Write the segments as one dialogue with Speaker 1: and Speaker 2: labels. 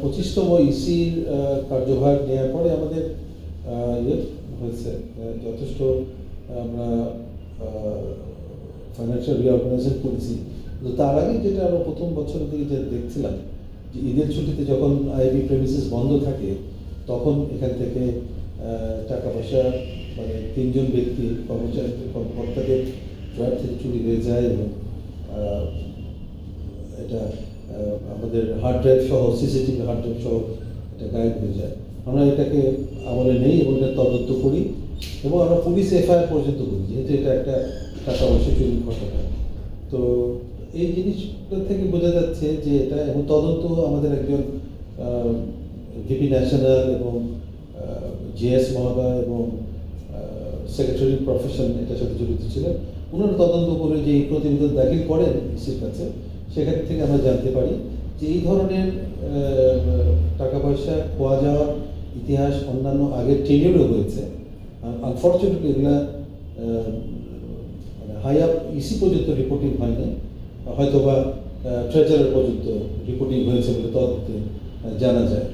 Speaker 1: পঁচিশতম ইসির কার্যভার নেওয়ার পরে আমাদের ইয়ে হয়েছে যথেষ্ট আমরা ফাইন্যান্সিয়াল রিঅর্গানাইজেশন করেছি। কিন্তু তার আগে যেটা আমরা প্রথম বছরের দিকে যেটা দেখছিলাম, যে ঈদের ছুটিতে যখন আইবি প্রেমিসেস বন্ধ থাকে, তখন এখান থেকে টাকা পয়সা মানে তিনজন ব্যক্তি কর্মচারী, কর্মকর্তাদের ড্রয়ার থেকে চুরি হয়ে যায় এবং এটা আমাদের হার্ড ড্রাইভ সহ সিসিটিভি হার্ড ড্রাইভ সহ এটা গায়েব হয়ে যায়। আমরা এটাকে আমলে নেই এবং এটা তদন্ত করি এবং আমরা পুলিশ এফআইআর পর্যন্ত করি, যেহেতু এটা একটা টাকা পয়সা চুরির ঘটনা। তো এই জিনিসটা থেকে বোঝা যাচ্ছে যে এটা এবং তদন্ত আমাদের একজন ভিপি ন্যাশনাল এবং জিএস মহোদয় এবং সেক্রেটারি প্রফেশন এটার সাথে জড়িত ছিলেন। ওনারা তদন্ত করে যে প্রতিবেদন দাখিল করেন ইসির কাছে। সেখান থেকে আমরা জানতে পারি যে এই ধরনের টাকা পয়সা খোয়া যাওয়ার ইতিহাস অন্যান্য আগের টেনিয়রও হয়েছে। আনফর্চুনেটলি এগুলা হাই আপ ইসি পর্যন্ত রিপোর্টিং হয়নি। হয়তো বা ট্রেজারার পর্যন্ত রিপোর্টিং হয়েছে বলে তদন্তে জানা যায়।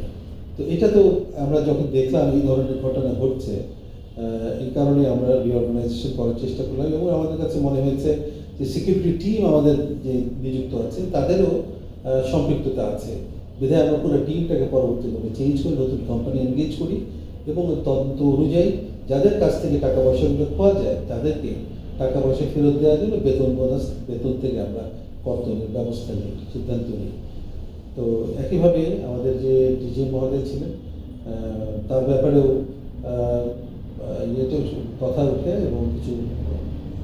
Speaker 1: তো এটা তো আমরা যখন দেখলাম এই ধরনের ঘটনা ঘটছে এই কারণে আমরা রিঅর্গানাইজেশন করার চেষ্টা করলাম এবং আমাদের কাছে মনে হয়েছে যে সিকিউরিটি টিম আমাদের যে নিযুক্ত আছে, তাদেরও সম্পৃক্ততা আছে। বিধায় আমরা পুরো টিমটাকে পরবর্তীভাবে চেঞ্জ করে নতুন কোম্পানি এনগেজ করি এবং তদন্ত অনুযায়ী যাদের কাছ থেকে টাকা পয়সাগুলো পাওয়া যায়, তাদেরকে টাকা পয়সা ফেরত দেওয়ার জন্য বেতন বোনাস বেতন থেকে আমরা কর্তনের ব্যবস্থা নিই, সিদ্ধান্ত নিই। তো একইভাবে আমাদের যে ডিজি মহোদয় ছিলেন তার ব্যাপারেও ইয়েতেও কথা ওঠে এবং কিছু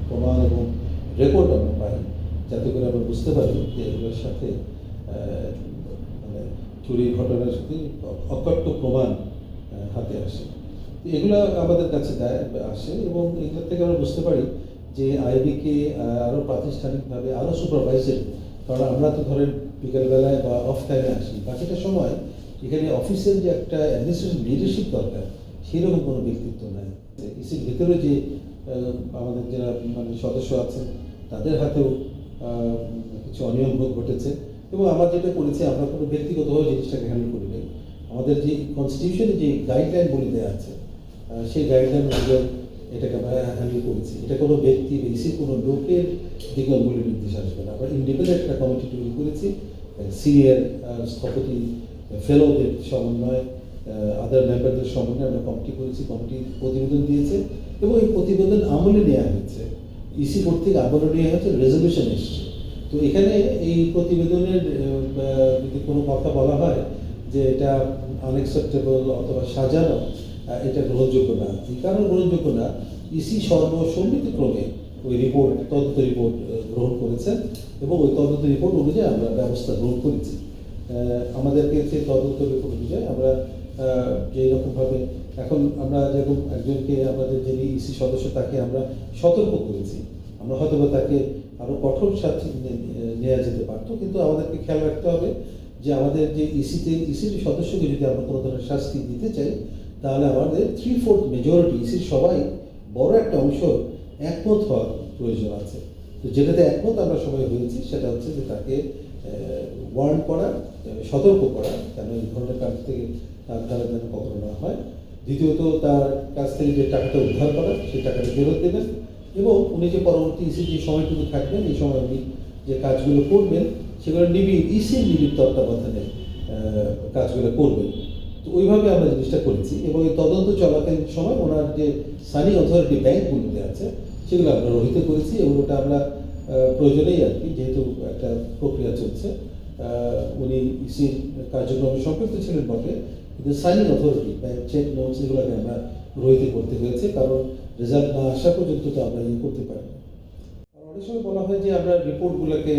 Speaker 1: প্রমাণ এবং রেকর্ড আমরা পাই, যাতে করে আমরা বুঝতে পারি যে এগুলোর সাথে মানে চুরির ঘটনার সাথে অকট্য প্রমাণ হাতে আসে। এগুলো আমাদের কাছে দেয়, আসে এবং এগুলো থেকে আমরা বুঝতে পারি যে আইবিকে আরও প্রাতিষ্ঠানিকভাবে আরও সুপারভাইজার কারণ আমরা তো ধরেন বিকেলবেলায় বা অফ টাইমে আসি, বাকিটা সময় এখানে অফিসের যে একটা অ্যাডমিনিস্ট্রেশন লিডারশিপ দরকার, সেরকম কোনো ব্যক্তিত্ব নাই। ইসির ভেতরে যে আমাদের যারা মানে সদস্য আছেন তাদের হাতেও কিছু অনিয়ম ঘটেছে। এবং আমরা যেটা করেছি, আমরা কোনো ব্যক্তিগতভাবে জিনিসটাকে হ্যান্ডেল করি নাই। আমাদের যে কনস্টিটিউশনে যে গাইডলাইন বলে দেওয়া আছে সেই গাইডলাইন অনুযায়ী এটাকে আমরা হ্যান্ডেল করেছি। এটা কোনো ব্যক্তি বা ইসির কোনো লোকের দিকে অঙ্গুলি নির্দেশ আসবে না। আমরা ইন্ডিপেন্ডেন্ট একটা কমিটি তৈরি করেছি সিনিয়র স্থপতি ফেলোদের সমন্বয় আদার মেম্বারদের সমন্বয়ে আমরা কমিটি করেছি কমিটি প্রতিবেদন দিয়েছে। এবং এই প্রতিবেদন আমলে নেওয়া হয়েছে। ইসি কর্তৃক আমলে নেওয়া হয়েছে রেজলিউশন এসছে। তো এখানে এই প্রতিবেদনের যদি কোনো কথা বলা হয় যে এটা আনএক্সেপ্টেবল অথবা সাজানো এটা গ্রহণযোগ্য না। এই কারণে গ্রহণযোগ্য না? ইসি সর্বসম্মতিক্রমে ওই রিপোর্ট তদন্ত রিপোর্ট গ্রহণ করেছেন এবং ওই তদন্ত রিপোর্ট অনুযায়ী আমরা ব্যবস্থা গ্রহণ করেছি। আমাদেরকে সেই তদন্ত রিপোর্ট অনুযায়ী আমরা আহ, যে রকমভাবে এখন আমরা যেরকম একজনকে আমাদের যিনি ইসি সদস্য, তাকে আমরা সতর্ক করেছি। আমরা হয়তো বা তাকে আরও কঠোর শাস্তি নেওয়া যেতে পারতো, কিন্তু আমাদেরকে খেয়াল রাখতে হবে যে আমাদের যে ইসিতে ইসির সদস্যকে যদি আমরা কোনো ধরনের শাস্তি দিতে চাই, তাহলে আমাদের থ্রি ফোর্থ মেজরিটি ইসির সবাই বড় একটা অংশ একমত হওয়ার প্রয়োজন আছে। তো যেটাতে একমত আমরা সবাই হয়েছি, সেটা হচ্ছে যে তাকে ওয়ার্ন করা, সতর্ক করা, কেন এই ধরনের কাজ থেকে তার দ্বারা যেন কখনো না হয়। দ্বিতীয়ত তার কাছ থেকে যে টাকাটা উদ্ধার করা, সেই টাকাটা ফেরত দেবেন এবং উনি যে পরবর্তী ইসি যে সময়টুকু থাকবেন, এই সময় উনি যে কাজগুলো করবেন, সেগুলো নিবিড় ইসির নিবিড় তত্ত্বাবধানে কাজগুলো করবেন। তো ওইভাবে আমরা জিনিসটা করেছি এবং এই তদন্ত চলাকালীন সময় ওনার যে সানি অথরিটি ব্যাংকগুলোতে আছে, সেগুলো আমরা রহিত করেছি এবং ওটা আমরা প্রয়োজনেই আর কি, যেহেতু একটা প্রক্রিয়া চলছে উনি ইসির কার্যক্রমে সম্পৃক্ত ছিলেন বটে কিন্তু সাইনিং অথরিটি চেক নোটস এগুলোকে আমরা রহিত করতে হয়েছে, কারণ রেজাল্ট না আসা পর্যন্ত তো আমরা ইয়ে করতে পারি অনেক সময় বলা হয় যে আমরা রিপোর্টগুলোকে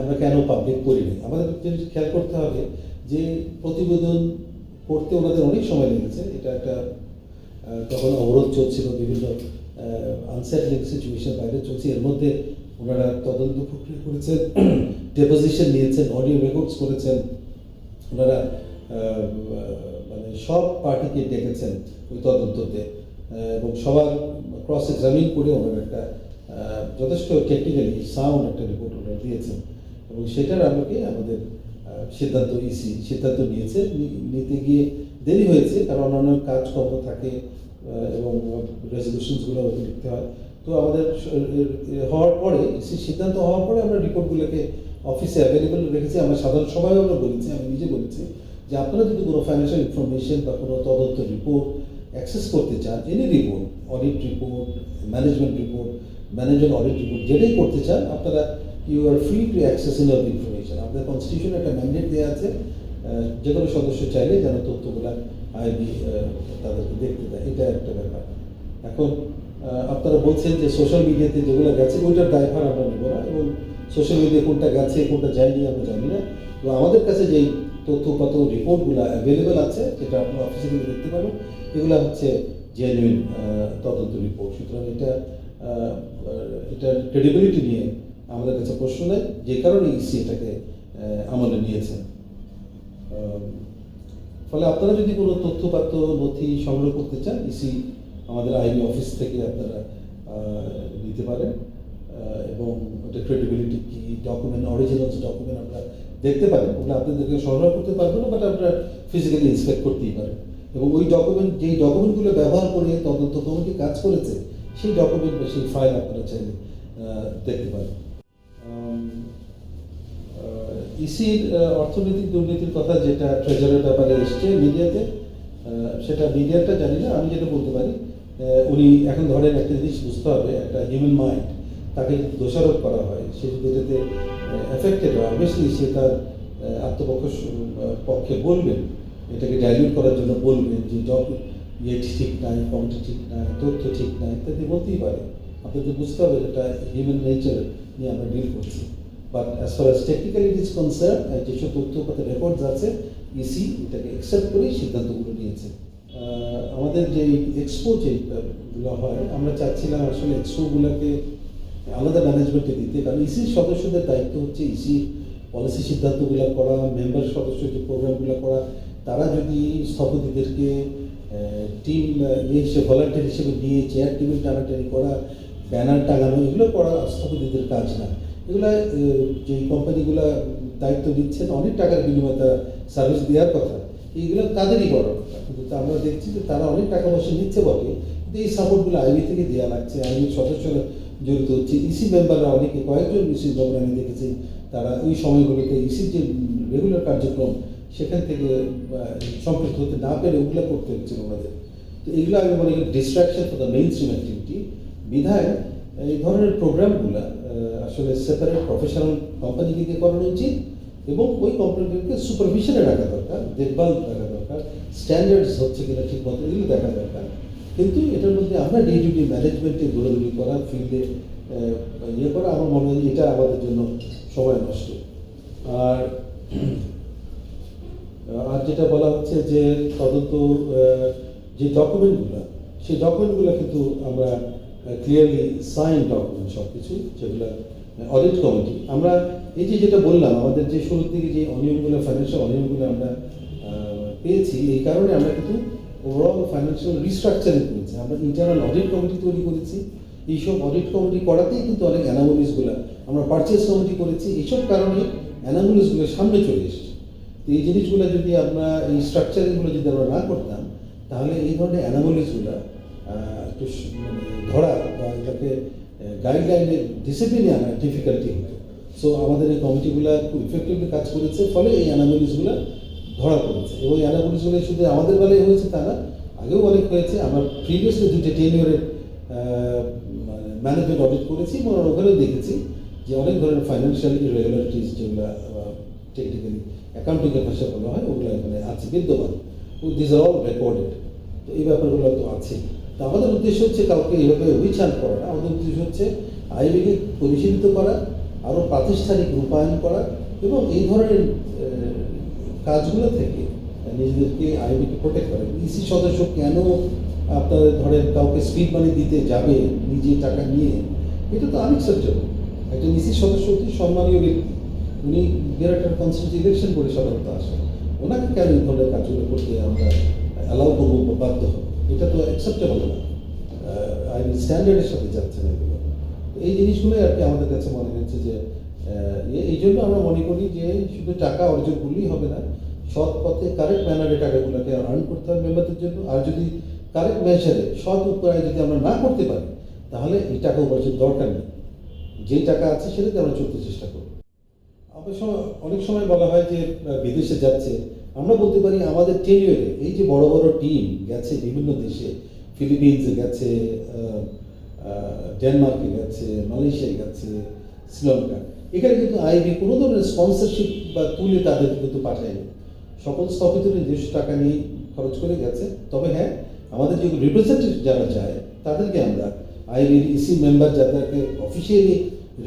Speaker 1: আমরা কেন পাবলিক করি না আমাদের জিনিস খেয়াল করতে হবে যে প্রতিবেদন করতে ওনাদের অনেক সময় লেগেছে। এটা একটা তখন অবরোধ চলছিল, বিভিন্ন আনসেটলিং সিচুয়েশন বাইরে চলছে। এর মধ্যে ওনারা তদন্ত প্রক্রিয়া করেছেন ডেপোজিশন নিয়েছেন অডিও রেকর্ডস করেছেন। ওনারা মানে সব পার্টিকে ডেকেছেন ওই তদন্ততে। এবং সবার ক্রস এক্সামিন করে ওনারা একটা যথেষ্ট টেকনিক্যালি সাউন্ড একটা রিপোর্ট ওনারা দিয়েছেন। এবং সেটার আলোকে আমাদের সিদ্ধান্ত ইসি সিদ্ধান্ত নিয়েছে। নিতে গিয়ে দেরি হয়েছে, কারণ অন্যান্য কাজকর্ম থাকে এবং রেজলিউশনসগুলো লিখতে হয়। তো আমাদের হওয়ার পরে ইসি সিদ্ধান্ত হওয়ার পরে আমরা রিপোর্টগুলোকে অফিসে অ্যাভেলেবেল রেখেছি। আমরা সাধারণ সভায় আমরা বলেছি, আমি নিজে বলেছি যে আপনারা যদি কোনো ফাইন্যান্সিয়াল ইনফরমেশন বা কোনো তদন্ত রিপোর্ট অ্যাক্সেস করতে চান any report audit report management report manager audit report যেটাই করতে চান, আপনারা you are free to access of information আমাদের কনস্টিটিউশনে একটা ম্যান্ডেট দেওয়া আছে যে কোনো সদস্য চাইলে যেন তথ্যগুলো আইবি তাদেরকে দেখতে দেয়। এটা একটা ব্যাপার। এখন আপনারা বলছেন যে সোশ্যাল মিডিয়াতে যেগুলো গেছে, ওইটার দায়ভার আমরা নেব না, এবং সোশ্যাল মিডিয়া কোনটা গেছে, কোনটা যায়নি, আমরা জানি না। তো আমাদের কাছে যেই তথ্যপাত রিপোর্টগুলো অ্যাভেলেবেল আছে, যেটা আপনারা অফিসে গিয়ে দেখতে পাবেন। এগুলো হচ্ছে জেনুইন তদন্ত রিপোর্ট সুতরাং এটা এটার ক্রেডিবিলিটি নিয়ে আমাদের কাছে প্রশ্ন নেয়, যে কারণে ইসি এটাকে আমলে নিয়েছেন ফলে আপনারা যদি কোনো তথ্যপাত্র নথি সংগ্রহ করতে চান ইসি আমাদের আইনি অফিস থেকে আপনারা নিতে পারেন। এবং ওটা ক্রেডিবিলিটি কি ডকুমেন্ট অরিজিনালস ডকুমেন্ট আমরা দেখতে পারেন। ওগুলো আপনাদেরকে সংগ্রহ করতে পারব না বাট আপনারা ফিজিক্যালি ইন্সপেক্ট করতেই পারেন। এবং ওই ডকুমেন্ট যেই ডকুমেন্টগুলো ব্যবহার করে তদন্ত কমিটি কাজ করেছে, সেই ডকুমেন্ট বা সেই ফাইল আপনারা চাইলে দেখতে পারেন। ইসির অর্থনৈতিক দুর্নীতির কথা যেটা ট্রেজারের ব্যাপারে এসছে মিডিয়াতে সেটা মিডিয়াটা জানি না, আমি যেটা বলতে পারি উনি এখন ধরেন একটা জিনিস বুঝতে হবে, একটা হিউম্যান মাইন্ড তাকে দোষারোপ করা হয়, সে যদি এটাতে এফেক্টেড হয়। অবভিয়াসলি সে তার আত্মপক্ষ পক্ষে বলবেন এটাকে ডাইলিউট করার জন্য বলবেন যে, জব ইয়ে ঠিক নাই কমিটি ঠিক নাই, তথ্য ঠিক নাই, ইত্যাদি বলতেই পারে। আপনাদের বুঝতে হবে এটা হিউম্যান নেচার নিয়ে আমরা ডিল করছি। But as far as technical it is concern যেসব তথ্যপাতের রেকর্ডস আছে ইসি এটাকে অ্যাকসেপ্ট করেই সিদ্ধান্তগুলো নিয়েছে। আমাদের যে এক্সপো যেগুলো হয়, আমরা চাচ্ছিলাম আসলে এক্সপোগুলোকে আলাদা ম্যানেজমেন্টে দিতে। কারণ ইসির সদস্যদের দায়িত্ব হচ্ছে ইসি পলিসি সিদ্ধান্তগুলো করা মেম্বার সদস্য যে প্রোগ্রামগুলো করা। তারা যদি স্থপতিদেরকে টিম ইয়ে হিসেবে ভলান্টিয়ার হিসেবে নিয়ে চেয়ার টেবিল টানাটানি করা ব্যানার টাঙানো, এগুলো করা স্থপতিদের কাজ না। এগুলো যে কোম্পানিগুলো দায়িত্ব দিচ্ছেন অনেক টাকার বিনিময়ে সার্ভিস দেওয়ার কথা। এইগুলো তাদেরই কথা কিন্তু আমরা দেখছি যে তারা অনেক টাকা পয়সা নিচ্ছে বটে, কিন্তু এই সাপোর্টগুলো আইবি থেকে দেওয়া লাগছে। আইবির সদস্যরা জড়িত হচ্ছে। ইসি মেম্বাররা অনেকে, কয়েকজন ইসি মেম্বার আমি দেখেছি, তারা ওই সময়গুলোতে ইসির যে রেগুলার কার্যক্রম, সেখান থেকে সম্পৃক্ত হতে না পেরে ওগুলো করতে হচ্ছে আমাদের। তো এগুলো আমি মনে করি distraction for the mainstream activity বিধায় এই ধরনের প্রোগ্রামগুলো আসলে সেপারেট প্রফেশনাল কোম্পানিকে দিয়ে করানো উচিত এবং ওই কোম্পানিকে সুপারভিশনে রাখা দরকার, দেখভাল রাখা দরকার স্ট্যান্ডার্ডস হচ্ছে কিনা ঠিক মতো এগুলো দেখা দরকার। কিন্তু এটার মধ্যে আমরা ডে টু ডে ম্যানেজমেন্টে দৌড়াদৌড়ি করা ফিল্ডে ইয়ে করা, আমার মনে হয় এটা আমাদের জন্য সময় নষ্ট। আর আর যেটা বলা হচ্ছে যে তদন্ত যে ডকুমেন্টগুলো সেই ডকুমেন্টগুলো কিন্তু আমরা ক্লিয়ারলি সাইন ডকুমেন্ট সব কিছু যেগুলো অডিট কমিটি আমরা এই যে যেটা বললাম, আমাদের যে শুরুর দিকে যে অনিয়মগুলো ফাইন্যান্সিয়াল অনিয়মগুলো আমরা পেয়েছি, এই কারণে আমরা কিন্তু ওভারঅল ফাইন্যান্সিয়াল রিস্ট্রাকচারিং করেছে। আমরা ইন্টারনাল অডিট কমিটি তৈরি করেছি। এইসব অডিট কমিটি করাতেই কিন্তু অনেক অ্যানামোলিসগুলো আমরা পারচেস কমিটি করেছি। এইসব কারণে অ্যানামোলিসগুলো সামনে চলে এসেছে। তো এই জিনিসগুলো যদি আমরা, এই স্ট্রাকচারিংগুলো যদি আমরা না করতাম, তাহলে এই ধরনের অ্যানামোলিসগুলো একটু মানে ধরা বা এটাকে গাইডলাইনে ডিসিপ্লিনে আনা ডিফিকাল্টি হতো। সো আমাদের এই কমিটিগুলো খুব ইফেক্টিভলি কাজ করেছে। ফলে এই অ্যানামোলিসগুলো ধরা পড়েছে। এবং এই অ্যানামোলিসগুলো শুধু আমাদের বেলায় হয়েছে তা না, আগেও অনেক হয়েছে। আমরা প্রিভিয়াসলি দুটো ইয়ারের ম্যানেজমেন্ট অডিট করেছি এবং ওখানেও দেখেছি যে অনেক ধরনের ফাইন্যান্সিয়াল ইরেগুলারিটিস যেগুলো টেকনিক্যালি অ্যাকাউন্টিংয়ের ভাষা বলা হয়, ওগুলো এখানে আছে, বিদ্যমান। দিস আর অল রেকর্ডেড তো এই ব্যাপারগুলো তো আছে। তো আমাদের উদ্দেশ্য হচ্ছে কাউকে এইভাবে উইচান করা না আমাদের উদ্দেশ্য হচ্ছে আইবিকে পরিশীলিত করা আরও প্রাতিষ্ঠানিক রূপায়ণ করা এবং এই ধরনের কাজগুলো থেকে নিজেদেরকে আইবিকে প্রোটেক্ট করে। ইসি সদস্য কেন আপনার ধরেন কাউকে স্পিড মানি দিতে যাবে, নিজে টাকা নিয়ে, এটা তো আনএক্সেপ্টেবল একজন ইসি সদস্য হচ্ছে সম্মানীয় ব্যক্তি। উনি বিরাট কনস্টিটিউন্সি ইলেকশন করে সাধারণত আসেন ওনাকে কেন এই ধরনের কাজগুলো করতে আমরা অ্যালাউ করব বা বাধ্য হব? এটা তো অ্যাকসেপ্টেবল না। আইনি স্ট্যান্ডার্ডের সাথে যাচ্ছে না এগুলো। এই জিনিসগুলোই আর কি আমাদের কাছে মনে হচ্ছে যে এই জন্য আমরা মনে করি যে শুধু টাকা অর্জন করলেই হবে না, সৎ পথে কারেক্ট ম্যানারে টাকাগুলোকে আর্ন করতে হবে মেম্বারদের জন্য। আর যদি কারেক্ট মেজারে সৎ উপায়ে যদি আমরা না করতে পারি, তাহলে এই টাকা উপার্জন দরকার নেই। যে টাকা আছে সেটাতে আমরা চলতে চেষ্টা করব। অবশ্য অনেক সময় বলা হয় যে বিদেশে যাচ্ছে। আমরা বলতে পারি আমাদের টেরিয়রে এই যে বড় বড় টিম গেছে বিভিন্ন দেশে ফিলিপিন্সে গেছে ডেনমার্কে গেছে মালয়েশিয়ায় গেছে শ্রীলঙ্কা এখানে কিন্তু আইবি কোনো ধরনের স্পন্সরশিপ বা তুলে তাদের কিন্তু পাঠায়নি। সকল স্থপিত নিজস্ব টাকা নিয়ে খরচ করে গেছে। তবে হ্যাঁ আমাদের যে রিপ্রেজেন্টেটিভ যারা যায় তাদেরকে আমরা আইবির ইসি মেম্বার যাদেরকে অফিসিয়ালি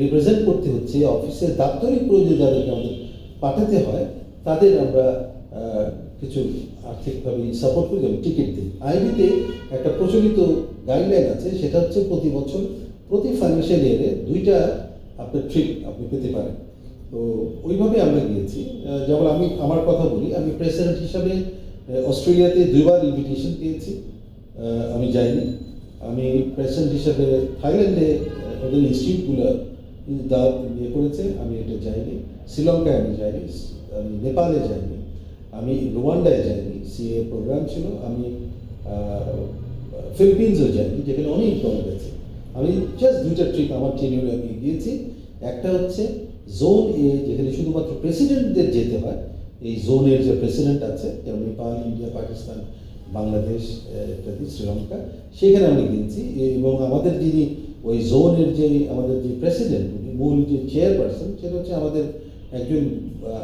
Speaker 1: রিপ্রেজেন্ট করতে হচ্ছে অফিসের দাপ্তরিক প্রয়োজনে যাদেরকে আমাদের পাঠাতে হয়, তাদের আমরা কিছু আর্থিকভাবে সাপোর্ট করি যেমন টিকিট দিই আইবিতে একটা প্রচলিত গাইডলাইন আছে, সেটা হচ্ছে প্রতি বছর, প্রতি ফাইন্যান্সিয়াল ইয়ারে দুইটা আপনার ট্রিপ আপনি পেতে পারেন। তো ওইভাবে আমরা গিয়েছি। যেমন আমি আমার কথা বলি, আমি প্রেসিডেন্ট হিসাবে অস্ট্রেলিয়াতে দুইবার ইনভিটেশন পেয়েছি। আমি যাইনি। আমি প্রেসিডেন্ট হিসাবে থাইল্যান্ডে ওদের ইনস্টিটিউটগুলো দাওয়াত ইয়ে করেছে, আমি এটা যাইনি। শ্রীলঙ্কায় আমি যাইনি আমি নেপালে যাইনি। আমি রুয়ান্ডায় যাইনি। সিএ প্রোগ্রাম ছিল। আমি ফিলিপিন্সও যাইনি, যেখানে অনেক দল গেছে। আমি জাস্ট দুইটা ট্রিপ আমার টেনিয়রে আমি গিয়েছি একটা হচ্ছে জোন এ যেখানে শুধুমাত্র প্রেসিডেন্টদের যেতে হয়। এই জোনের যে প্রেসিডেন্ট আছে, যেমন নেপাল, ইন্ডিয়া, পাকিস্তান, বাংলাদেশ ইত্যাদি, শ্রীলঙ্কা, সেখানে আমি গিয়েছি এবং আমাদের যিনি ওই জোনের যে আমাদের যে প্রেসিডেন্ট মূল যে চেয়ারপারসন সেটা হচ্ছে আমাদের একজন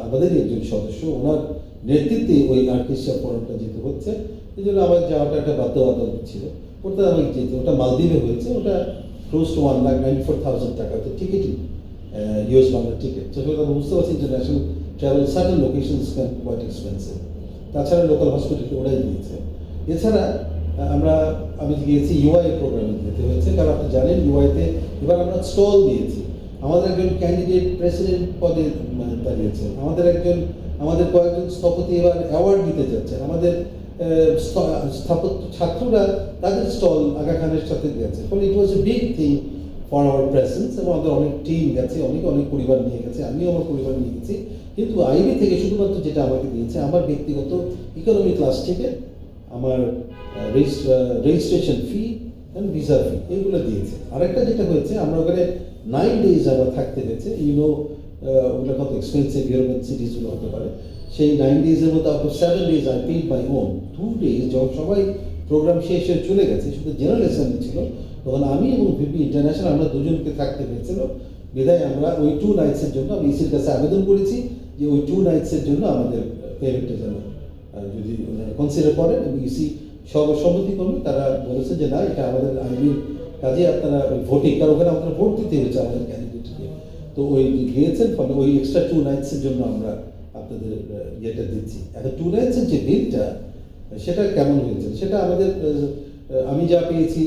Speaker 1: আমাদেরই একজন সদস্য। ওনার নেতৃত্বে ওই আর্টিস্ট ফোরামটা যেতে হচ্ছে এই জন্য আমার যাওয়াটা একটা বাধ্যবাধকতা ছিল। ওটা আমি যেতে ওটা মালদ্বীপে হয়েছে ওটা close to one lakh ninety four thousand টাকা। তো টিকিটই ইউএস বাংলা টিকিট। তো সেটা বুঝতে পারছি international travel certain locations can quite expensive তাছাড়া লোকাল হসপিটালকে ওরাই দিয়েছে। এছাড়া আমরা আমি গিয়েছি ইউআই প্রোগ্রামে যেতে হয়েছে কারণ আপনি জানেন ইউআইতে এবার আমরা স্টল দিয়েছি। আমাদের একজন ক্যান্ডিডেট প্রেসিডেন্ট পদে মানে, দাঁড়িয়েছে আমাদের একজন আমাদের কয়েকজন স্থপতি এবার অ্যাওয়ার্ড দিতে যাচ্ছেন। আমাদের স্থাপত্য ছাত্ররা তাদের স্টল আগা খানের সাথে গেছে। ফলে it was a big thing for our presence এবং আমাদের অনেক টিম গেছে, অনেক অনেক পরিবার নিয়ে গেছে, আমিও আমার পরিবার নিয়ে গেছি। কিন্তু আইবি থেকে শুধুমাত্র যেটা আমাকে দিয়েছে, আমার ব্যক্তিগত ইকোনমি ক্লাস থেকে আমার registration fee and visa fee এগুলো দিয়েছে। আরেকটা যেটা হয়েছে, আমরা ওখানে নাইন ডেজ আমরা থাকতে হয়েছে ইউনো ওগুলো কত এক্সপেন্সিভ ইউরোপিয়ান সিটিজগুলো হতে পারে। সেই নাইন ডেজের মধ্যে out seven days I paid my own two days যখন সবাই প্রোগ্রাম শেষ হয়ে চলে গেছে, শুধু জেনারেল অ্যাসেম্বলি ছিল, তখন আমি এবং ভিপি ইন্টারন্যাশনাল আমরা দুজনকে থাকতে হয়েছিল। বিদায় আমরা ওই টু নাইটসের জন্য আমি ইসির কাছে আবেদন করেছি যে ওই টু নাইটসের জন্য আমাদের পেমেন্টটা যেন যদি কনসিডার করেন এবং ইসি সর্বসম্মতি করবে তারা বলেছে যে না, এটা আমাদের আইনের কাজে আপনারা ওই ভোটিং কারণ ওখানে আমাদের ভোট দিতে হয়েছে আমাদের ক্যান্ডিডেটকে তো ওই গিয়েছেন, ফলে ওই এক্সট্রা টু নাইটসের জন্য আমরা আপনাদের ইয়েটা দিচ্ছি। এখন টু নাইটসের যে বিলটা সেটা কেমন হয়েছে? সেটা আমাদের আমি যা পেয়েছি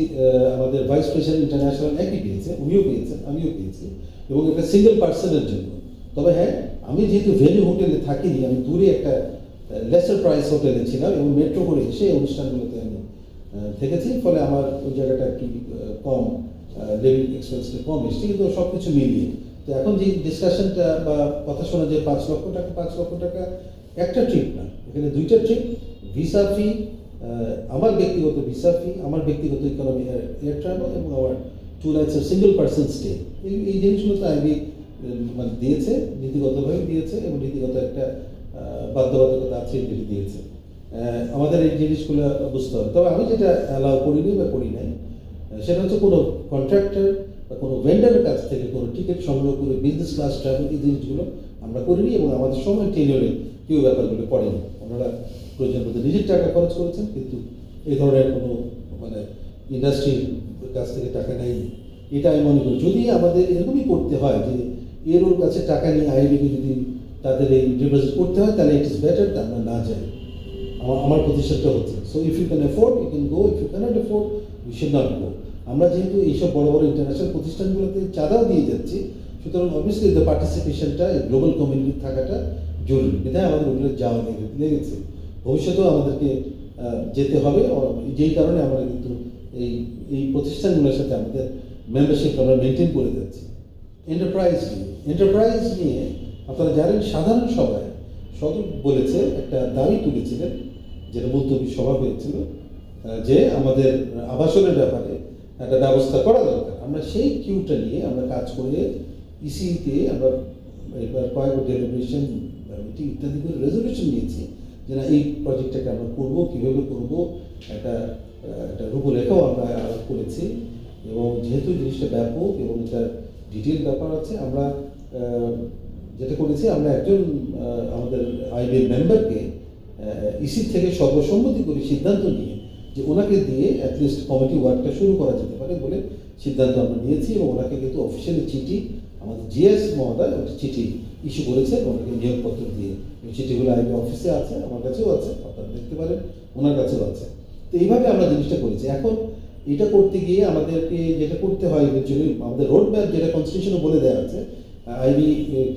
Speaker 1: আমাদের ভাইস প্রেসিডেন্ট ইন্টারন্যাশনাল একই পেয়েছে, উনিও পেয়েছেন, আমিও পেয়েছি, এবং এটা সিঙ্গেল পার্সনের জন্য। তবে হ্যাঁ আমি যেহেতু ভেন্যু হোটেলে থাকিনি, আমি দূরে একটা লেসার প্রাইস হোটেলে ছিলাম এবং মেট্রো করে এসে অনুষ্ঠানগুলোতে আমি থেকেছি, ফলে আমার ওই জায়গাটা একটু কম লিভিং এক্সপেন্সটা কম এসছে, কিন্তু সব কিছু মিলিয়ে। তো এখন যে ডিসকাশনটা বা কথা শোনা যে পাঁচ লক্ষ টাকা, পাঁচ লক্ষ টাকা, একটা ট্রিপ না। এখানে দুইটা ট্রিপ ভিসা ফি আমার ব্যক্তিগত ভিসা ফি আমার ব্যক্তিগত ইকোনমি এয়ার ট্রাভেল এবং আমার টু নাইটসের সিঙ্গেল পার্সন স্টে এই এই জিনিসগুলো তো আইবি মানে দিয়েছে নীতিগতভাবে দিয়েছে এবং নীতিগত একটা বাধ্যবাধকতা আছে যেটি দিয়েছে। আমাদের এই জিনিসগুলো বুঝতে হবে। তবে আমি যেটা অ্যালাউ করিনি বা করি নাই, সেটা হচ্ছে কোনো কন্ট্রাক্টর বা কোনো ভেন্ডারের কাছ থেকে কোনো টিকিট সংগ্রহ করে বিজনেস ক্লাস ট্রাভেল এই জিনিসগুলো আমরা করিনি এবং আমাদের সময় টেনিয়রে কেউ ব্যাপারগুলো করেনি। ওনারা প্রয়োজন মধ্যে নিজের টাকা খরচ করেছেন, কিন্তু এই ধরনের কোনো মানে ইন্ডাস্ট্রির কাছ থেকে টাকা নেয়নি। এটা আমি মনে করি, যদি আমাদের এরকমই করতে হয় যে এর ওর কাছে টাকা নিয়ে আইবিকে যদি তাদের এই রিপ্রেজেন্ট করতে হয়, তাহলে ইট ইস বেটার তা আমরা না যাই। আমার আমার প্রতিষ্ঠানটা হচ্ছে। So if you can afford you can go if you can't afford you should not go আমরা যেহেতু এইসব বড় বড় ইন্টারন্যাশনাল প্রতিষ্ঠানগুলোতে চাঁদাও দিয়ে যাচ্ছি, সুতরাং অবভিয়াসলি দ্য পার্টিসিপেশনটা গ্লোবাল কমিউনিটি থাকাটা জরুরি। বিধায় আমাদের ওগুলো যাওয়া লেগে লেগেছে ভবিষ্যতেও আমাদেরকে যেতে হবে। যেই কারণে আমরা কিন্তু এই এই প্রতিষ্ঠানগুলোর সাথে আমাদের মেম্বারশিপ আমরা মেনটেন করে যাচ্ছি। এন্টারপ্রাইজ নিয়ে এন্টারপ্রাইজ নিয়ে আপনারা জানেন, সাধারণ সভায় সদর বলেছে, একটা দাবি তুলেছিলেন, যেটা মুলতবি সভা হয়েছিল যে আমাদের আবাসনের ব্যাপারে একটা ব্যবস্থা করা দরকার। আমরা সেই কিউটা নিয়ে আমরা কাজ করে ইসিতে আমরা এবার কয়েক ডেলিব্রেশন মিটিং ইত্যাদি করে রেজলিউশন নিয়েছি যে না, এই প্রজেক্টটাকে আমরা করব, কীভাবে করব, একটা একটা রূপরেখাও আমরা আলাপ করেছি এবং যেহেতু জিনিসটা ব্যাপক এবং এটা ডিটেল ব্যাপার আছে, আমরা যেটা করেছি, আমরা একজন আমাদের আইবিএর মেম্বারকে ইসি থেকে সর্বসম্মতি করে সিদ্ধান্ত নিয়ে যে ওনাকে দিয়ে অ্যাটলিস্ট কমিটি ওয়ার্কটা শুরু করা যেতে পারে বলে সিদ্ধান্ত আমরা নিয়েছি এবং ওনাকে কিন্তু অফিসিয়ালি চিঠি, আমাদের জিএস মহোদয় একটা চিঠি ইস্যু করেছে ওনাকে নিয়োগপত্র দিয়ে। এই চিঠিগুলো আইবি অফিসে আছে, আমার কাছেও আছে, আপনারা দেখতে পারেন, ওনার কাছেও আছে। তো এইভাবে আমরা জিনিসটা করেছি। এখন এটা করতে গিয়ে আমাদেরকে যেটা করতে হয় ইভেনচুয়ালি আমাদের রোড ম্যাপ যেটা কনস্টিটিউশনে বলে দেওয়া আছে IB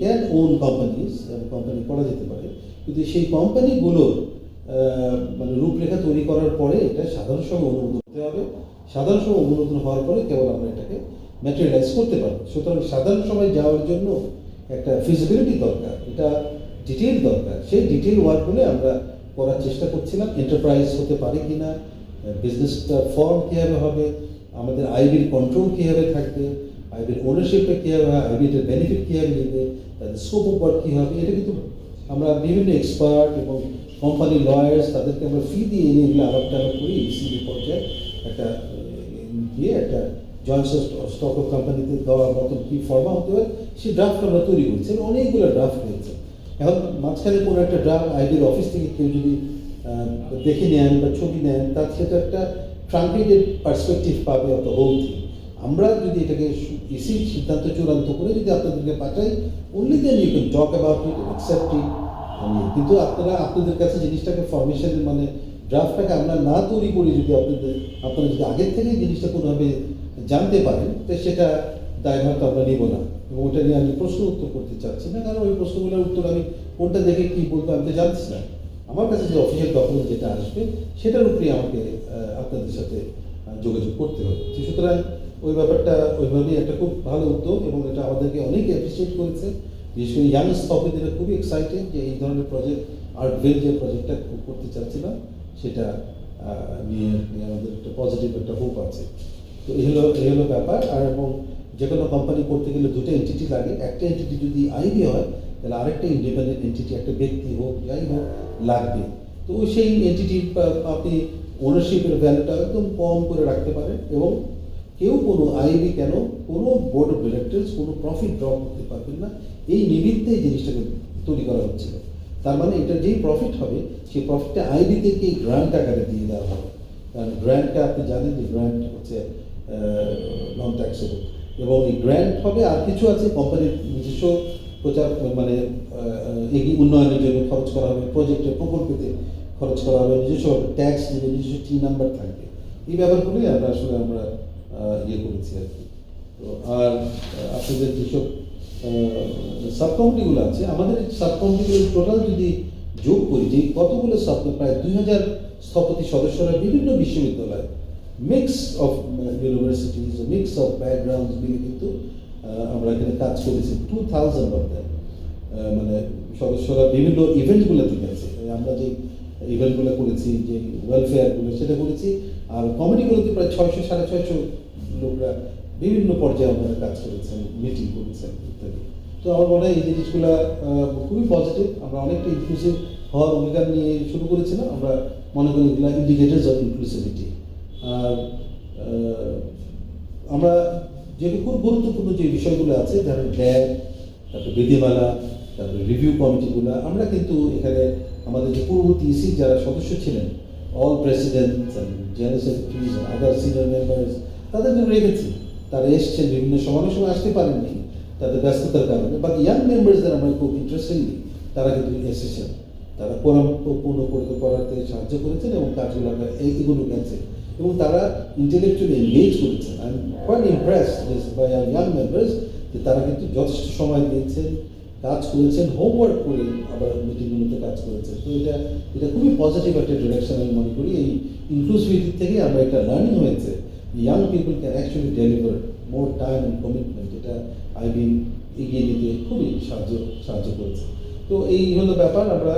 Speaker 1: can own companies company করা যেতে পারে। কিন্তু সেই কোম্পানিগুলোর মানে রূপরেখা তৈরি করার পরে এটা সাধারণ সভা অনুমোদন হতে হবে। সাধারণ সভা অনুমোদন হওয়ার পরে কেবল আমরা এটাকে ম্যাটেরিয়ালাইজ করতে পারব। সুতরাং সাধারণ সভায় যাওয়ার জন্য একটা ফিজিবিলিটি দরকার, এটা ডিটেল দরকার। সেই ডিটেল ওয়ার্কগুলো আমরা করার চেষ্টা করছিলাম। এন্টারপ্রাইজ হতে পারে কি না বিজনেসটা ফর্ম কীভাবে হবে, আমাদের আইবির কন্ট্রোল কীভাবে থাকবে আইবির ওনারশিপটা কীভাবে আইবিটার বেনিফিট কীভাবে নেবে, তাদের স্কোপ অফ ওয়ার্ক কী হবে, এটা কিন্তু আমরা বিভিন্ন এক্সপার্ট এবং কোম্পানি লয়ার্স তাদেরকে আমরা ফি দিয়ে এনে এগুলো আলাপ টালাপ করি ইসিবি পর্যায়ে একটা দিয়ে একটা জয়েন্ট স্টক অফ কোম্পানিতে দেওয়ার মতন কী ফর্মা হতে হয় সেই ড্রাফট আমরা তৈরি করছি। অনেকগুলো ড্রাফট হয়েছে এখন মাঝখানে কোনো একটা ড্রাফট আইডির অফিস থেকে কেউ যদি দেখে নেন বা ছবি নেন, তার সেটা একটা ট্রাঙ্কেটেড পার্সপেক্টিভ পাবে অত হোল আমরা যদি এটাকে ইসির সিদ্ধান্ত চূড়ান্ত করে যদি আপনাদেরকে পাঠাই only then you can talk about it accept it কিন্তু আপনারা আপনাদের কাছে জিনিসটাকে ফরমেশনের মানে ড্রাফটটাকে আমরা না তৈরি করি যদি আপনাদের, আপনারা যদি আগের থেকেই জিনিসটা কোনোভাবে জানতে পারেন, তো সেটা দায়ভার তো আমরা নিব না। এবং ওটা নিয়ে আমি প্রশ্ন উত্তর করতে চাচ্ছি না, কারণ ওই প্রশ্নগুলোর উত্তর আমি কোনটা দেখে কী বলব আমি তো জানছি না। আমার কাছে যে অফিসিয়াল ডকুমেন্ট যেটা আসবে, সেটার উপরেই আমাকে আপনাদের সাথে যোগাযোগ করতে হবে। সুতরাং ওই ব্যাপারটা ওইভাবেই একটা খুব ভালো উদ্যোগ এবং এটা আমাদেরকে অনেক অ্যাপ্রিসিয়েট করেছে। বিশেষ করে ইয়াং স্থপতিরা খুবই এক্সাইটেড যে এই ধরনের প্রজেক্ট আর্ট ভেল যে প্রজেক্টটা করতে চাচ্ছিলাম, সেটা নিয়ে আমাদের একটা পজিটিভ একটা হোপ আছে। তো এই হলো এই হলো ব্যাপার। আর এবং যে কোনো কোম্পানি করতে গেলে দুটো এন্টিটি লাগে। একটা এন্টিটি যদি আইবি হয়, তাহলে আরেকটা ইন্ডিপেন্ডেন্ট এন্টিটি একটা ব্যক্তি হোক, যাই হোক, লাগবে। তো সেই এন্টিটির আপনি ওনারশিপের ভ্যালুটা একদম কম করে রাখতে পারেন এবং কেউ কোনো আইবি কেন কোনো বোর্ড অফ ডিরেক্টরস কোনো প্রফিট ড্র করতে পারবেন না। এই নিমিত্তে এই জিনিসটাকে তৈরি করা হচ্ছিল তার মানে এটা যেই প্রফিট হবে, সেই প্রফিটটা আইবি থেকে গ্রান্ট আকারে দিয়ে দেওয়া হবে। কারণ গ্র্যান্টটা আপনি জানেন যে গ্র্যান্ট হচ্ছে নন ট্যাক্সেবল এবং এই গ্র্যান্ট হবে আর কিছু আছে কোম্পানির নিজস্ব প্রচার মানে এগিয়ে উন্নয়নের জন্য খরচ করা হবে প্রজেক্টের প্রকল্পেতে খরচ করা হবে, নিজস্ব ট্যাক্স দেবে নিজস্ব টি নাম্বার থাকবে। এই ব্যাপারগুলোই আমরা আসলে আমরা ইয়ে করেছি আর কি। তো আর আপনাদের যেসব সাব কমিটিগুলো আছে, আমাদের সাব টোটাল যদি যোগ করি যে কতগুলো প্রায় দুই হাজার স্থপতি সদস্যরা বিভিন্ন বিশ্ববিদ্যালয় mix of universities mix of background মিলে কিন্তু আমরা এখানে কাজ করেছি। টু থাউজেন্ড অফ দ্যাম মানে সদস্যরা বিভিন্ন ইভেন্টগুলো থেকে আছে আমরা যে ইভেন্টগুলো করেছি, যে ওয়েলফেয়ারগুলো সেটা করেছি। আর কমিটিগুলোতে প্রায় ছয়শো, সাড়ে ছয়শো লোকরা বিভিন্ন পর্যায়ে আপনারা কাজ করেছেন মিটিং করেছেন, ইত্যাদি। তো আমার মনে হয় এই জিনিসগুলো খুবই পজিটিভ আমরা অনেকটা ইনক্লুসিভ হওয়ার অঙ্গীকার নিয়ে শুরু করেছিলাম আমরা মনে করি এগুলো ইন্ডিকেটার্স অফ ইনক্লুসিভিটি আর আমরা যেগুলো খুব গুরুত্বপূর্ণ যে বিষয়গুলো আছে, যেমন ড্যাব তারপরে বিধিমালা, তারপরে রিভিউ কমিটিগুলো আমরা কিন্তু এখানে আমাদের যে পূর্ববর্তী ইসি যারা সদস্য ছিলেন all president general secretaries other senior members তাদেরকে রেখেছি। তারা এসছেন বিভিন্ন সময় সময় আসতে পারেননি তাদের ব্যস্ততার কারণে। বাট ইয়াং মেম্বার্সদের আমরা খুব ইন্টারেস্টিংলি তারা কিন্তু এসেছেন। তারা কোরআন পূর্ণ করতে করাতে সাহায্য করেছেন এবং কাজগুলো আমরা এই এগুলো গেছে। এবং তারা ইন্টেলেকচুয়ালি এনগেজ করেছেন। I am quite impress by our young members যে তারা কিন্তু যথেষ্ট সময় দিয়েছেন, কাজ করেছেন হোমওয়ার্ক করে আবার মিটিংগুলোতে কাজ করেছেন। তো এটা এটা খুবই পজিটিভ একটা ডিরেকশন আমি মনে করি। এই ইনক্লুসিভিটি থেকে আমরা একটা লার্নিং হয়েছে। Young people can actually deliver more time and commitment এটা আইবি এগিয়ে নিতে খুবই সাহায্য সাহায্য করেছে। তো এই হলো ব্যাপার আমরা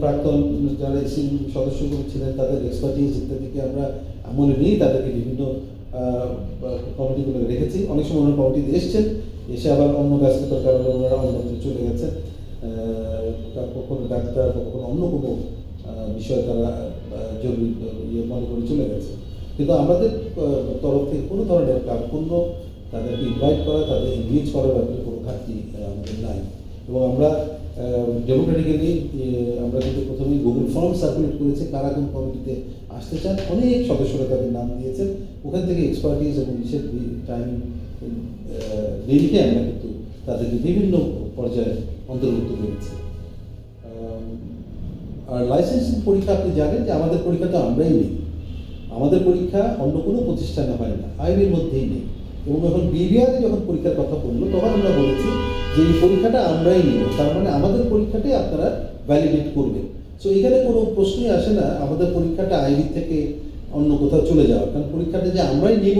Speaker 1: প্রাক্তন যারা এসি সদস্যগুলো ছিলেন তাদের এক্সপার্টিজ ইত্যাদিকে আমরা আমলে নিয়েই তাদেরকে বিভিন্ন কমিটিগুলো রেখেছি। অনেক সময় ওনারা কমিটিতে এসছেন এসে আবার অন্য ব্যস্ততার কারণে ওনারা অন্যত্র চলে আহ, কখনো ডাক্তার কখনো অন্য কোনো বিষয়ে তারা জরুরি ইয়ে মনে করে চলে গেছে কিন্তু আমাদের তরফ থেকে কোনো ধরনের কার্পণ্য তাদেরকে ইনভাইট করা, তাদের এনগেজ করার ব্যাপারে কোনো ঘাটতি আমাদের নাই। এবং আমরা ডেমোক্রেটিক্যালি আমরা কিন্তু প্রথমেই গুগল ফর্ম সার্কুলেট করেছি কারা কোন কমিটিতে আসতে চান। অনেক সদস্যরা তাদের নাম দিয়েছেন। ওখান থেকে এক্সপার্টিস এবং বিশেষ টাইম নিরিখে আমরা কিন্তু তাদেরকে বিভিন্ন পর্যায়ে অন্তর্ভুক্ত করেছি। আর লাইসেন্সিং পরীক্ষা আপনি জানেন যে আমাদের পরীক্ষা তো আমরাই নিই। আমাদের পরীক্ষা অন্য কোনো প্রতিষ্ঠানে হয় না, আইনের মধ্যেই নেই। এবং যখন বিবিআরে যখন পরীক্ষার কথা বলল, তখন আমরা বলেছি যে এই পরীক্ষাটা আমরাই নিব, তার মানে আমাদের পরীক্ষাটাই আপনারা ভ্যালিডেট করবেন। সো এখানে কোনো প্রশ্নই আসে না, আমাদের পরীক্ষাটা আইবি থেকে অন্য কোথাও চলে যাওয়া কারণ পরীক্ষাটা যে আমরাই নিব,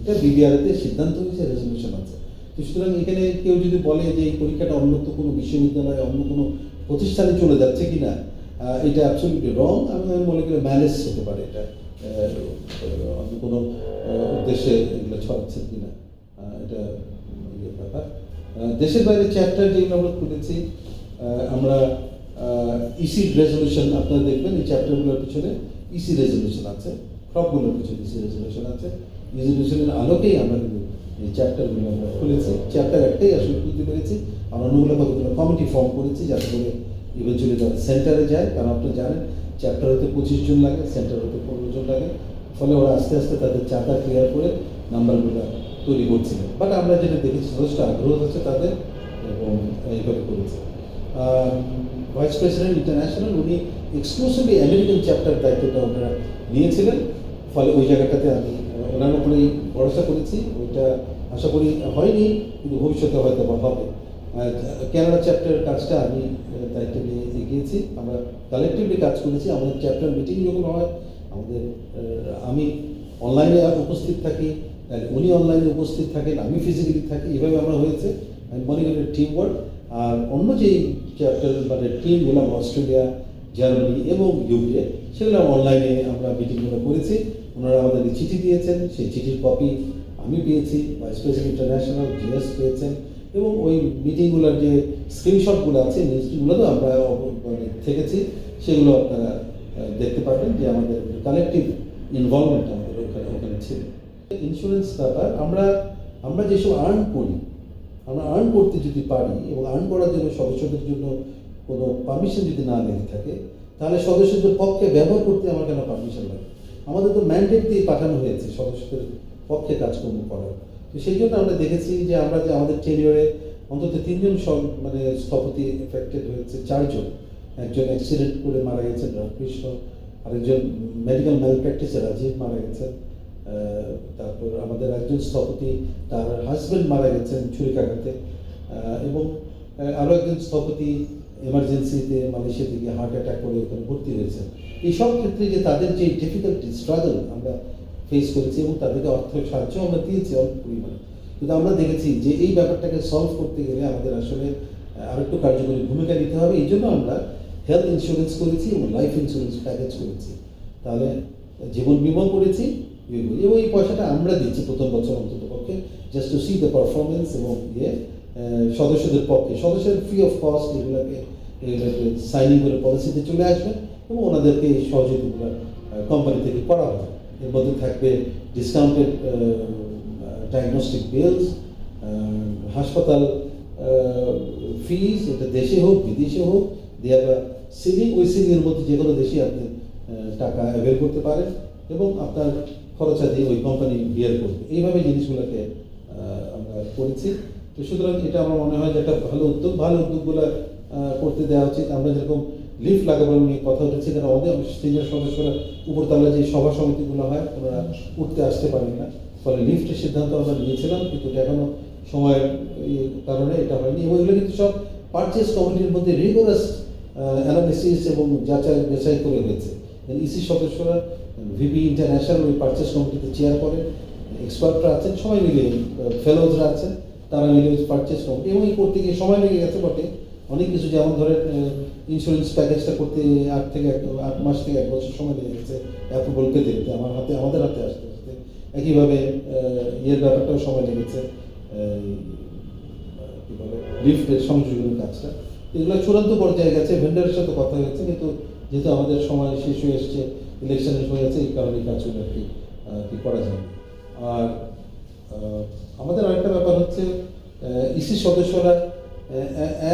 Speaker 1: এটা বিবিআরতে সিদ্ধান্ত হয়েছে রেজলিউশন আছে। তো সুতরাং এখানে কেউ যদি বলে যে এই পরীক্ষাটা অন্যত্র কোনো বিশ্ববিদ্যালয়ে, অন্য কোনো প্রতিষ্ঠানে চলে যাচ্ছে কিনা এটা অ্যাবসলিউটলি রং আমি মনে করি ম্যানেজ হতে পারে এটা। অন্য কোনো উদ্দেশ্যে এগুলো ছড়াচ্ছে কিনা এটা ইয়ে ব্যাপার। দেশের বাইরে চ্যাপ্টার যেগুলো আমরা খুলেছি আমরা ইসি রেজলিউশন আপনারা দেখবেন, এই চ্যাপ্টারগুলোর পিছনে ইসি রেজলিউশন আছে ক্রপগুলোর পিছনে ইসি রেজলিউশন আছে। রেজলিউশনের আলোকেই আমরা কিন্তু এই চ্যাপ্টারগুলো আমরা খুলেছি। চ্যাপ্টার একটাই আসলে খুলতে পেরেছি। আমরা অন্যগুলো কতগুলো কমিটি ফর্ম করেছি যাতে করে ইভেন্চুয়ালি তারা সেন্টারে যায়। কারণ আপনারা জানেন চ্যাপ্টার হতে পঁচিশ জন লাগে সেন্টার হতে পনেরো জন লাগে। ফলে ওরা আস্তে আস্তে তাদের চাকা ক্লিয়ার করে নাম্বারগুলো তৈরি করছিলেন বাট আমরা যেটা দেখেছি, যথেষ্ট আগ্রহ হচ্ছে তাদের এবং এইভাবে করেছে। ভাইস প্রেসিডেন্ট ইন্টারন্যাশনাল উনি এক্সক্লুসিভলি আমেরিকান চ্যাপ্টার দায়িত্বটা ওনারা নিয়েছিলেন। ফলে ওই জায়গাটাতে আমি ওনার উপরেই ভরসা করেছি। ওইটা আশা করি হয়নি, কিন্তু ভবিষ্যতে হয়তো বা হবে। আর ক্যানাডা চ্যাপ্টার কাজটা আমি দায়িত্ব নিয়ে এগিয়েছি। আমরা কালেকটিভলি কাজ করেছি। আমাদের চ্যাপ্টার মিটিং যখন হয়, আমাদের আমি অনলাইনে উপস্থিত থাকি উনি অনলাইনে উপস্থিত থাকেন, আমি ফিজিক্যালি থাকি, এভাবে আমরা হয়েছে। আমি মনে করি টিম ওয়ার্ক আর অন্য যেই চ্যাপ্টার মানে টিমগুলো অস্ট্রেলিয়া, জার্মানি এবং ইউকে সেগুলো অনলাইনে আমরা মিটিংগুলো করেছি। ওনারা আমাদেরকে চিঠি দিয়েছেন। সেই চিঠির কপি আমি পেয়েছি। ভাইস প্রেসিডেন্ট ইন্টারন্যাশনাল জিএস পেয়েছেন। এবং ওই মিটিংগুলোর যে স্ক্রিনশটগুলো আছে নিউজগুলোতেও আমরা মানে থেকেছি, সেগুলো আপনারা দেখতে পারবেন যে আমাদের কালেকটিভ ইনভলভমেন্ট আমাদের ওখানে ওখানে ছিল। ইন্স্যুরেন্স ব্যাপার, আমরা আমরা যেসব আর্ন করি, আমরা আর্ন করতে যদি পারি এবং আর্ন করার জন্য সদস্যদের জন্য কোনো পারমিশন যদি না লেগে থাকে, তাহলে সদস্যদের পক্ষে ব্যবহার করতে আমার কেন পারমিশন লাগে? আমাদের তো ম্যান্ডেট দিয়ে পাঠানো হয়েছে সদস্যদের পক্ষে কাজকর্ম করার। তো সেই জন্য আমরা দেখেছি যে আমরা যে আমাদের টেরিয়রে অন্তত তিনজন সব মানে স্থপতি এফেক্টেড হয়েছে, চারজন। একজন অ্যাক্সিডেন্ট করে মারা গেছেন, রামকৃষ্ণ, আরেকজন মেডিকেল ম্যাল প্র্যাকটিসে রাজীব মারা গেছেন তারপর আমাদের একজন স্থপতি, তার হাজবেন্ড মারা গেছেন ছুরিকাঘাতে এবং আরও একজন স্থপতি এমার্জেন্সিতে মালয়েশিয়া থেকে হার্ট অ্যাটাক করে ওখানে ভর্তি হয়েছেন। এই সব ক্ষেত্রে যে তাদের যে ডিফিকাল্টি স্ট্রাগল আমরা ফেস করেছি এবং তাদেরকে অর্থের সাহায্য আমরা দিয়েছি অল্প পরিমাণে। কিন্তু আমরা দেখেছি যে এই ব্যাপারটাকে সলভ করতে গেলে আমাদের আসলে আরেকটু কার্যকরী ভূমিকা নিতে হবে। এই জন্য আমরা হেলথ ইন্স্যুরেন্স করেছি এবং লাইফ ইন্স্যুরেন্স প্যাকেজ করেছি। তাহলে জীবন বিমা করেছি এবং এই পয়সাটা আমরা দিচ্ছি প্রথম বছর অন্তত পক্ষে just to see the performance এবং ইয়ে সদস্যদের পক্ষে। সদস্যদের ফ্রি অফ কস্ট এগুলোকে এগুলোকে সাইনিং করে পলিসিতে চলে আসবে এবং ওনাদেরকে এই সহযোগিতাগুলো কোম্পানি থেকে করা হবে। এর মধ্যে থাকবে ডিসকাউন্টেড ডায়াগনস্টিক বিলস হাসপাতাল ফিজ এটা দেশে হোক, বিদেশে হোক দেওয়া বা সিলিং ওই সিলিংয়ের মধ্যে যে কোনো দেশে আপনি টাকা অ্যাভেল করতে পারেন এবং আপনার খরচাদি ওই কোম্পানি বিয়ার করবে। এইভাবে জিনিসগুলোকে আমরা করেছি। তো সুতরাং এটা আমার মনে হয় যে একটা ভালো উদ্যোগ, ভালো উদ্যোগগুলো করতে দেওয়া উচিত। আমরা যেরকম লিফট লাগাবার নিয়ে কথা উঠেছি, কারণ আমাদের সিনিয়র সদস্যরা উপরতলা যে সভা সমিতিগুলো হয় ওনারা উঠতে আসতে পারেন না। ফলে লিফটের সিদ্ধান্ত আমরা নিয়েছিলাম, কিন্তু এখনও সময়ের ইয়ে কারণে এটা হয়নি। এবং এগুলো কিন্তু সব পারচেস কমিটির মধ্যে রিগোরাস অ্যানালিসিস এবং যাচাই বেচাই করে হয়েছে। ইসি সদস্যরা ভিপি ইন্টারন্যাশনাল ওই পারচেস কমিটিতে চেয়ার করেন এক্সপার্টরা আছেন, সবাই মিলে ফেলোজরা আছেন, তারা মিলে পারচেস কমিটি এবং এই করতে গিয়ে সময় লেগে গেছে বটে। অনেক কিছু যেমন ধরেন ইন্স্যুরেন্স প্যাকেজটা করতে আট থেকে এক, আট মাস থেকে এক বছর সময় লেগে গেছে। অ্যাপ্রুভাল পেতে পেতে আমার হাতে, আমাদের হাতে আসতে আসতে একইভাবে ইয়ের ব্যাপারটাও সময় লেগেছে কি বলে লিফটের সংযোজনের কাজটা। এগুলো চূড়ান্ত পর্যায়ে গেছে ভেন্ডারের সাথে কথা হয়েছে, কিন্তু যেহেতু আমাদের সময় শেষ হয়ে এসছে ইলেকশন হয়ে গেছে, এই কারণে কাজগুলো আর কি কি করা যায় আর আমাদের আরেকটা ব্যাপার হচ্ছে ইসির সদস্যরা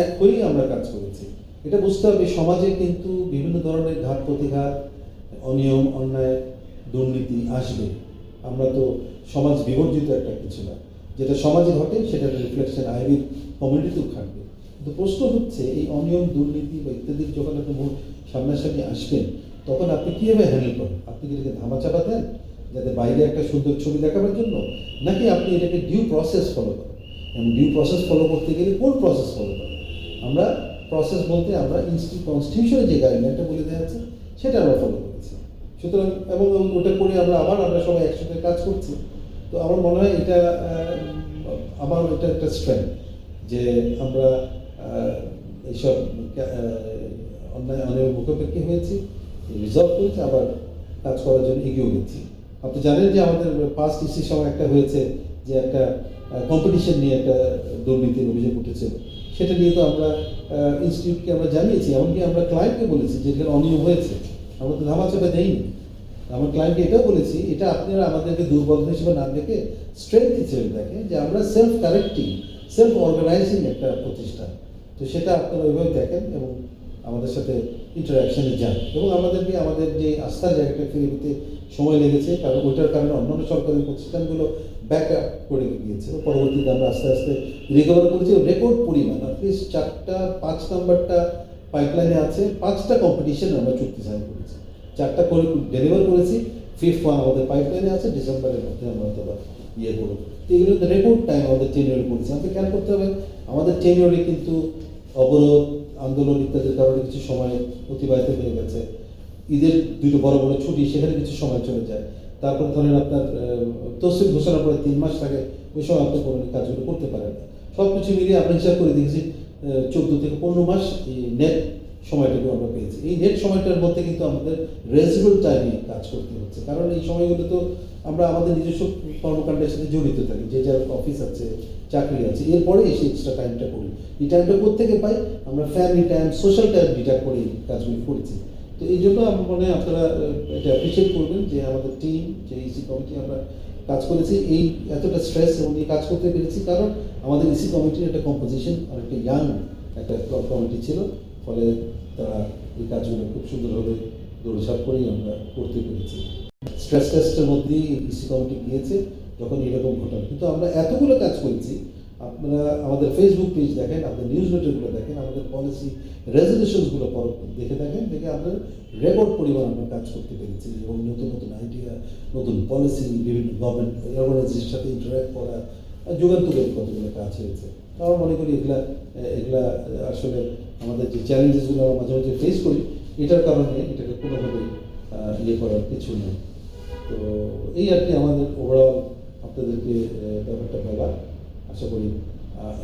Speaker 1: এক হয়েই আমরা কাজ করেছি। এটা বুঝতে হবে, সমাজে কিন্তু বিভিন্ন ধরনের ঘাত প্রতিঘাত, অনিয়ম, অন্যায়, দুর্নীতি আসবে। আমরা তো সমাজ বিবর্জিত একটা কিছু না। যেটা সমাজে ঘটে সেটা রিফ্লেকশন আইবির কমিউনিটিতেও থাকবে। কিন্তু প্রশ্ন হচ্ছে, এই অনিয়ম, দুর্নীতি বা ইত্যাদির যখন আপনি সামনাসামনি আসবেন, তখন আপনি কীভাবে হ্যান্ডেল করেন? আপনি কি এটাকে ধামাচাপা দেন, যাতে বাইরে একটা সুন্দর ছবি দেখাবার জন্য? নাকি আপনি এটাকে ডিউ প্রসেস ফলো করেন? এবং ডিউ প্রসেস ফলো করতে গেলে কোন প্রসেস ফলো করেন? আমরা প্রসেস বলতে আমরা ইনস্টিটিউট কনস্টিটিউশনে যে গাইডলাইনটা বলে দেওয়া আছে সেটা আমরা ফলো করেছি। সুতরাং এবং ওটা করে আমরা আবার আমরা সবাই একসাথে কাজ করছি। তো আমার মনে হয় এটা আমার এটা একটা স্ট্রেংথ যে আমরা এইসব অন্যায় অনেক মুখোপেক্ষি হয়েছি রিজলভ করেছি, আবার কাজ করার জন্য এগিয়েও গেছি। আপনি জানেন যে আমাদের পাস্ট ইসির সময় একটা হয়েছে যে একটা কম্পিটিশন নিয়ে একটা দুর্নীতির অভিযোগ উঠেছিল সেটা নিয়ে তো আমরা ইনস্টিটিউটকে আমরা জানিয়েছি, এমনকি আমরা ক্লায়েন্টকে বলেছি যে এখানে অনিয়ম হয়েছে। আমরা তো ধামাচাপা দেইনি। আমার ক্লায়েন্টকে এটাও বলেছি, এটা আপনারা আমাদেরকে দুর্বল হিসেবে না দেখে স্ট্রেংথ হিসেবে দেখেন যে আমরা সেলফ কারেক্টিং সেলফ অর্গানাইজিং একটা প্রতিষ্ঠান। তো সেটা আপনারা ওইভাবে দেখেন এবং আমাদের সাথে ইন্টারাকশনে যান। এবং আমাদেরকে, আমাদের যে আস্থার জায়গাটা ফিরে পেতে সময় লেগেছে, কারণ ওইটার কারণে অন্যান্য সরকারি প্রতিষ্ঠানগুলো ব্যাক আপ করে গিয়েছে পরবর্তীতে আমরা আস্তে আস্তে রিকভার করেছি রেকর্ড পরিমাণ অ্যাটলিস্ট চারটা, পাঁচ নাম্বারটা পাইপলাইনে আছে। পাঁচটা কম্পিটিশন আমরা চুক্তি সাইন করেছি। চারটা করে ডেলিভার করেছি। ফিফথ ওয়ান আমাদের পাইপলাইনে আছে, ডিসেম্বরের মধ্যে আমরা হয়তো ইয়ে করব। তো এগুলো রেকর্ড টাইম আমাদের টেনিয়রে করেছি আমাদের খেয়াল করতে হবে, আমাদের টেনিয়রে কিন্তু অবরোধ, আন্দোলন ইত্যাদির কারণে কিছু সময় অতিবাহিত হয়ে গেছে। ঈদের দুটো বড় বড় ছুটি, সেখানে কিছু সময় চলে যায়। তারপর ধরেন আপনার আহ, তহসিল ঘোষণার পরে তিন মাস থাকে ওই সময় আপনি কোনো কাজগুলো করতে পারেন। না সব কিছু মিলিয়ে আমরা হিসাব করে দেখেছি চোদ্দ থেকে পনেরো মাস এই নেট সময়টুকু আমরা পেয়েছি। এই নেট সময়টার মধ্যে কিন্তু আমাদের রেজিবল টাইমে কাজ করতে হচ্ছে। কারণ এই সময়গুলো তো আমরা আমাদের নিজস্ব কর্মকাণ্ডের সাথে জড়িত থাকি যে যার অফিস আছে চাকরি আছে এরপরে এসে এক্সট্রা টাইমটা করি। এই টাইমটা কোথেকে পাই? আমরা family time social time deter করে কাজগুলি করেছি। তো এই জন্য আমার মনে হয় আপনারা এটা অ্যাপ্রিসিয়েট করবেন যে আমাদের টিম যে ইসি কমিটি আমরা কাজ করেছি। এই এতটা স্ট্রেস এবং এই কাজ করতে পেরেছি কারণ আমাদের ইসি কমিটির একটা কম্পোজিশন আর একটা ইয়াং একটা কমিটি ছিল। ফলে তারা এই কাজগুলো খুব সুন্দরভাবে দৌড়ঝাঁপ করেই আমরা করতে পেরেছি। স্ট্রেস টেস্টের মধ্যেই ইসি কমিটি গিয়েছে, যখন এরকম ঘটনা। কিন্তু আমরা এতগুলো কাজ করেছি আপনারা আমাদের ফেসবুক পেজ দেখেন আপনাদের নিউজ লেটারগুলো দেখেন আমাদের পলিসি রেজলিউশনসগুলো দেখে দেখেন দেখে আমরা রেকর্ড পরিমাণ আমরা কাজ করতে পেরেছি এবং নতুন নতুন আইডিয়া নতুন পলিসি বিভিন্ন গভর্নমেন্ট অর্গানাইজেশনের সাথে ইন্টারাক্ট করা যুগান্তরের কতগুলো কাজ হয়েছে। আমরা মনে করি এগুলা এগুলা আসলে আমাদের যে চ্যালেঞ্জেসগুলো আমরা মাঝে মাঝে ফেস করি এটার কারণে এটাকে কোনোভাবেই আহ, ইয়ে করার কিছু নেই। তো এই আর কি আমাদের ওভারঅল আপনাদেরকে ব্যাপারটা বলা আশা করি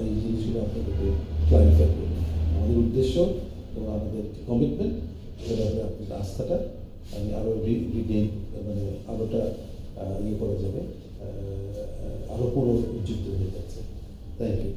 Speaker 1: এই জিনিসগুলো আপনাদেরকে ক্লারিফাই করবে। আমাদের উদ্দেশ্য এবং আমাদের কমিটমেন্ট সেটা ব্যাপারে আপনাদের আস্থাটা, আমি আরও রিগেইন মানে আরোটা ইয়ে করা যাবে আরও পুরো উজ্জীবিত হয়ে যাচ্ছে। Thank you